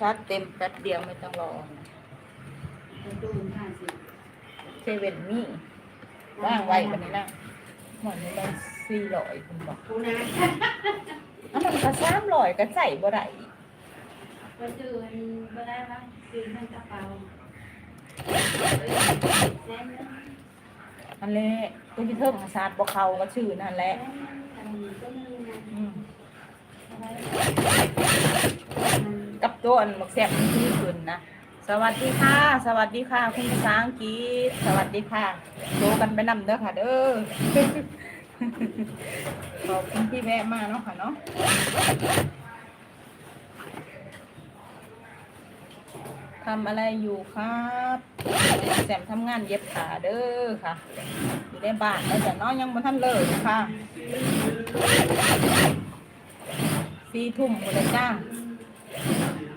ชาร์จเต็มแป๊บเดียวไม่ต้องรอเซเว่นมี่ว่างไว้บันนี้นะหมอนนี้ได้สี่ร้อยคุณบอกอันนั้นก็สามร้อยก็ใส่บ่ได้กประตูมันบ่ได้ปะซื้อทั้งกระเป๋าอันเละตัวที่เทิงชาร์บ่เขาก็ชื่อนั่นแหละ ตัวอันบักแซ่บมันที่ขึ้นนะ สวัสดีค่ะ สวัสดีค่ะ คุณภาษาอังกฤษ สวัสดีค่ะโตกันไปนำเด้อค่ะ เด้อ ขอบคุณที่แวะมาเนาะค่ะเนาะทำอะไรอยู่ครับแซมทำงานเย็บผ้าเด้อค่ะอยู่ในบ้านแล้วจะเนาะยังบ่ทันเลิกค่ะสี่ทุ่มหมดเลยจ้า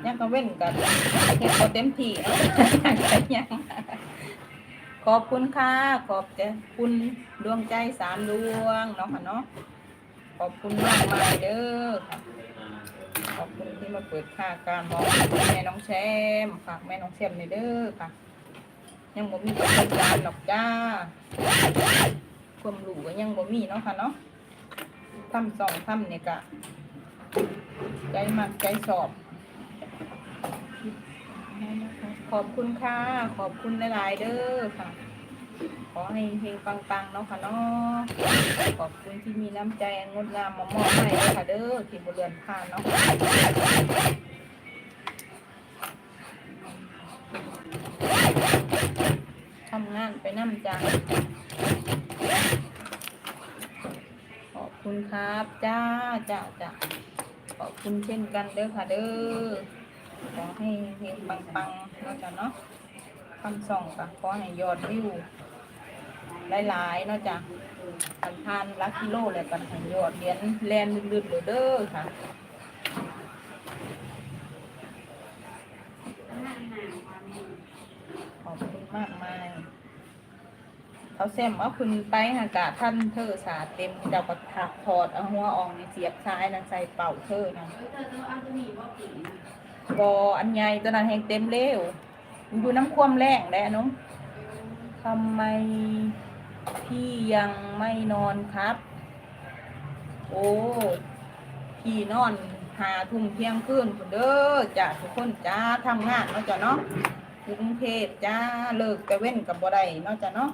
ยังก็เว้นกับเฮ็ดบ่เต็มที่นะยังขอบคุณค่ะ ขอบใจคุณดวงใจสามดวงเนาะค่ะเนาะขอบคุณมากมายเด้อค่ะขอบคุณที่มาเปิดค่าการมองแม่น้องแชมฝากแม่น้องแชมในอยเด้อค่ะ ยังบ่มีประสบการณ์หรอกจ้าความรู้ก็ยังบ่มีเนาะค่ะเนาะทำสองทำเนี่ยกะใจมักใจสอบ ขอบคุณค่ะ ขอบคุณหลาย ๆ เด้อค่ะ ขอให้เพลงปัง ๆ เนาะค่ะเนาะขอบคุณที่มีน้ำใจงดงามมามอบให้เด้อค่ะเด้อที่บุเรือนผ่านเนาะทำงานไปน้ำจังขอบคุณครับ จ้าจ้าจ้าขอบคุณเช่นกันเด้อค่ะเด้อ ขอให้เพลงปังๆนาะจ้ะเนาะคำส่องกับขอให้ยอดวิวหลายๆเนาะจ้ะพันทานลักกิโลเลยกันให้ยอดเหรียญแลนลึกๆเลยเด้อค่ะขอบคุณมากมายเขาแซมว่าคุณไปหากาท่านเธอสาเต็มเจ้าก็ถักถอดเอาหัวออกในเสียบซ้ายนั่นใส่เป่าเธอนะ เออเธอต้องเอาตัวนี้ว่าผีบออันใหญ่ตัวนั้นแหงเต็มเร็วมันอยู่น้ำความแรงแหละน้องทำไมพี่ยังไม่นอนครับ โอ้พี่นอนหาทุ่มเที่ยงคืนพุ่นเด้อจ้าทุกคนจ้าทำงานเนาะจ้ะเนาะกรุงเทพจ้าเลิกแต่เว้นกับบ่ได้เนาะจ้ะเนาะ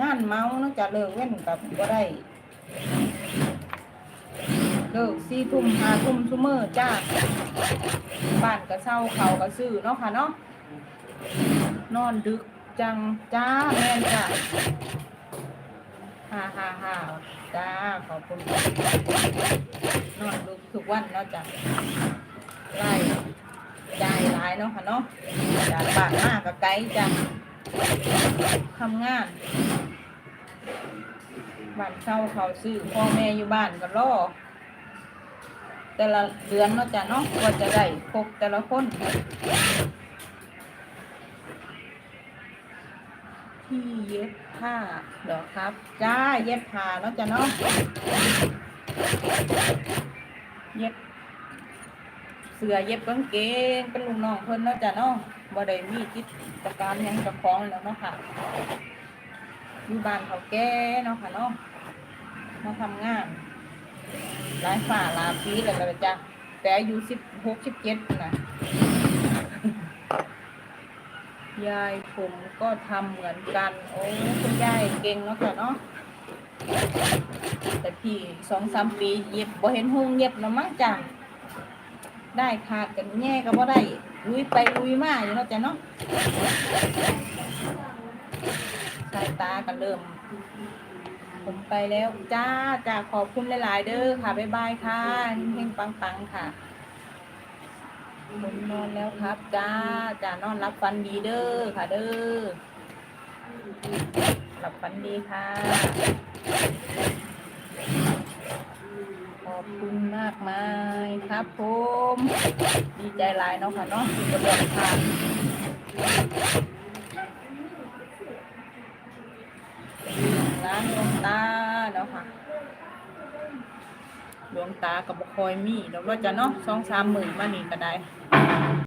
งานเมาเนาะจ้ะเลิกเว้นกับบ่ได้ เลิกสี่ทุ่มห้าทุ่มซุมื้อจ้าบ้านก็เช่าเขาก็ซื้อเนาะค่ะเนาะนอนดึกจังจ้าแม่นจ้าฮ่าฮ่าฮ่าจ้าขอบคุณนอนดึกทุกวันเนาะจ้ะไล่จ่ายหลายเนาะค่ะเนาะจากบ้านมากกับไกลจ้ะทำงานบ้านเช่าเขาซื้อพ่อแม่อยู่บ้านก็รอ แต่ละเดือนเนาะจ้ะเนาะว่าจะได้ครบแต่ละคนที่เย็บผ้าเดี๋ยวครับ จ้าเย็บผ้าเนาะจ้ะเนาะเย็บ เสือเย็บกางเกงเป็นลูกน้องเพิ่นเนาะจ้ะเนาะบ่ได้มีกิจการยังเจะคล้องแล้วเนาะค่ะอยู่บ้านเขาแก่เนาะค่ะเนาะมาทำงาน ลายฝ่าหลายปีแล้วก็จ้ะแต่อายุสิบหกสิบเจ็ดนะยายผมก็ทำเหมือนกัน โอ้คุณยายเก่งเนาะค่ะเนาะแต่พี่สองสามปีเย็บบ่เห็นหงเย็บนะมั้งจ้ะได้ขาดกันแง่ก็บ่ได้ลุยไปลุยมาอยู่เนาะจ้ะเนาะสายตาก็เริ่ม ผมไปแล้วจ้าจ้าขอบคุณหลาย ๆ เด้อค่ะ บ๊ายบายค่ะเฮงปัง ๆ ค่ะผมนอนแล้วครับจ้าจ้านอนรับฟันดีเด้อค่ะเด้อหลับฝันดีค่ะ ขอบคุณมากมายครับผม ดีใจหลายเนาะค่ะเนาะที่กระโดดค่ะ ร้านหลวงตาเนาะค่ะดวงตากับบคอยมีแล้วก็จะเนาะสองสามหมื่นมานี่ก็ได้